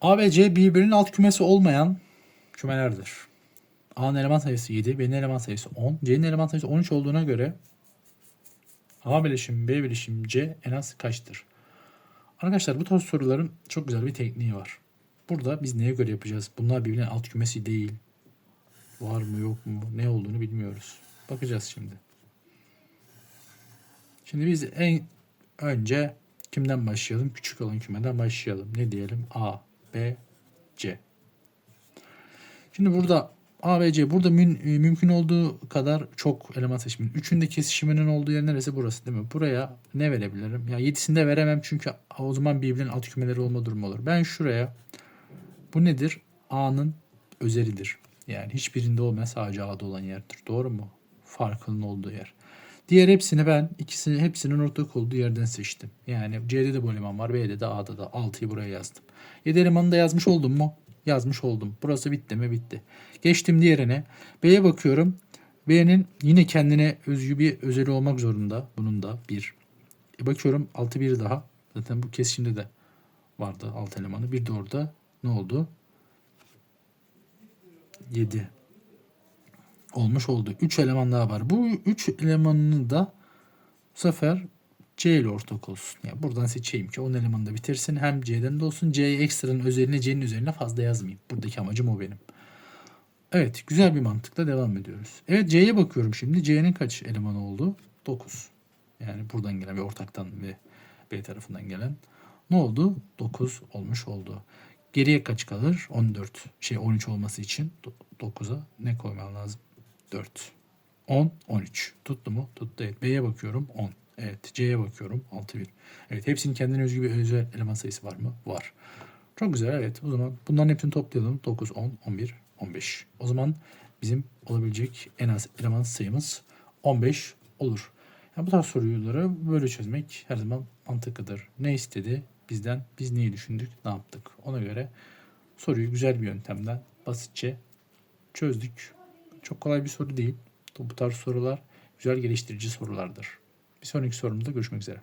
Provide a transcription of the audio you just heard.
A ve C birbirinin alt kümesi olmayan kümelerdir. A'nın eleman sayısı 7, B'nin eleman sayısı 10, C'nin eleman sayısı 13 olduğuna göre A bileşim B bileşim C en az kaçtır? Arkadaşlar bu tarz soruların çok güzel bir tekniği var. Burada biz neye göre yapacağız? Bunlar birbirinin alt kümesi değil. Var mı yok mu ne olduğunu bilmiyoruz. Bakacağız şimdi. Şimdi biz en önce kimden başlayalım? Küçük olan kümeden başlayalım. Ne diyelim? A, B, C. Şimdi burada A ve C burada mün- e, mümkün olduğu kadar çok eleman seçimin. Üçünde kesişiminin olduğu yer neresi? Burası değil mi? Buraya ne verebilirim? Ya yedisinde veremem çünkü o zaman birbirinin alt kümeleri olma durumu olur. Ben şuraya bu nedir? A'nın özelidir. Yani hiçbirinde olmayan sadece A'da olan yerdir. Doğru mu? Farkının olduğu yer. Diğer hepsini ben ikisini hepsinin ortak olduğu yerden seçtim. Yani C'de de bu eleman var, B'de de A'da da 6'yı buraya yazdım. 7 elemanı da yazmış oldum mu? Yazmış oldum. Burası bitti mi? Bitti. Geçtim diğerine. B'ye bakıyorum. B'nin yine kendine özgü bir özeli olmak zorunda. Bunun da bir. E bakıyorum 6 bir daha. Zaten bu kesişimde de vardı alt elemanı. Bir de orada ne oldu? 7 olmuş oldu. 3 eleman daha var. Bu 3 elemanını da bu sefer C ile ortak olsun. Yani buradan seçeyim ki 10 elemanı da bitirsin. Hem C'den de olsun. C'ye ekstranın özeline C'nin üzerine fazla yazmayayım. Buradaki amacım o benim. Evet güzel bir mantıkla devam ediyoruz. Evet C'ye bakıyorum şimdi. C'nin kaç elemanı oldu? 9. Yani buradan gelen ve ortaktan ve B tarafından gelen. Ne oldu? 9 olmuş oldu. Geriye kaç kalır? 14. Şey 13 olması için 9'a ne koymam lazım? 4. 10, 13. Tuttu mu? Tuttu. Evet. B'ye bakıyorum 10. Evet. C'ye bakıyorum 6, 1. Evet. Hepsinin kendine özgü bir özel eleman sayısı var mı? Var. Çok güzel. Evet. O zaman bunların hepsini toplayalım. 9, 10, 11, 15. O zaman bizim olabilecek en az eleman sayımız 15 olur. Yani bu tarz soruları böyle çözmek her zaman mantıklıdır. Ne istedi bizden? Biz neyi düşündük? Ne yaptık? Ona göre soruyu güzel bir yöntemden basitçe çözdük. Çok kolay bir soru değil. Bu tarz sorular güzel geliştirici sorulardır. Bir sonraki sorumuzda görüşmek üzere.